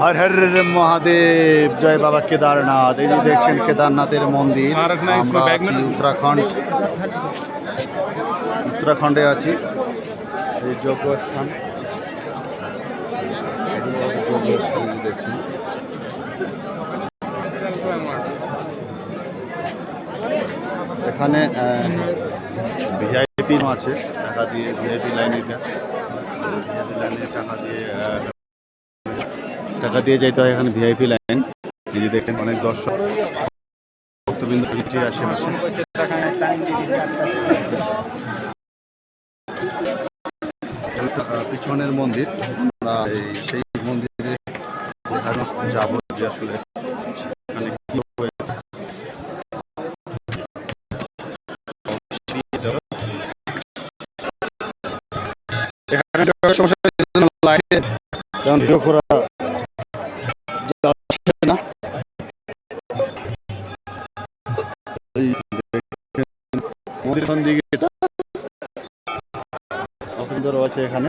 হর হর মহাদেব জয় বাবা কেদারনাথ। এই যে দেখছেন কেদারনাথের মন্দির উত্তরাখণ্ড। উত্তরাখণ্ডে আছি। এই যজ্ঞস্থান দেখছেন এখানে ভিআইপি আছে টাকা দিয়ে ভিআইপি ভিআইপি লাইনে টাকা দিয়ে টাকা দিয়ে যেতে হয় এখানে ভিআইপি লাইন। এই যে দেখেন অনেক দর্শক। ভক্তবৃন্দ আশেপাশে। পিছনের মন্দির। আমরা সেই মন্দিরে যাব যে আসলে হয়েছে। এখানে সমস্যা লাইনে ভিডিও করা এই দেখেন, মন্দির কোন দিকে এটা অপরিচিত রয়েছে এখানে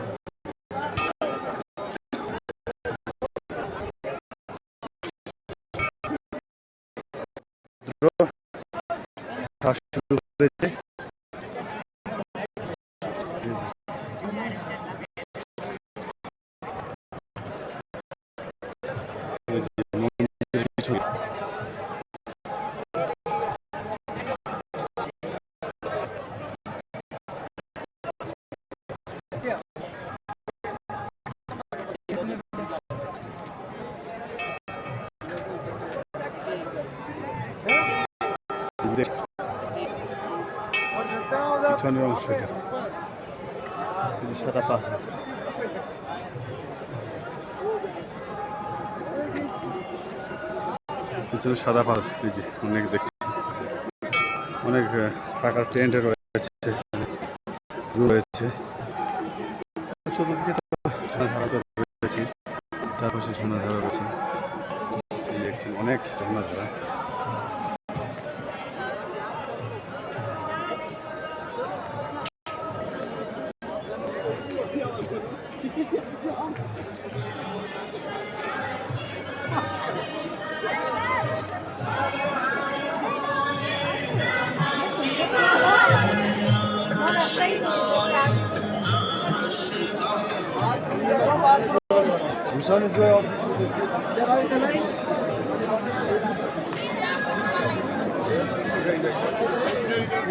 শ্বাস শুরু করেছে পিছনের অংশ সাদা পাথর পিছনে সাদা পাথর এই অনেক দেখছি। অনেক থাকার টেন্ট রয়েছে। রয়েছে। চতুর্দিকে রয়েছে চারপাশে ঝর্ণাধারা রয়েছে। এই Müsaade ediyor abi.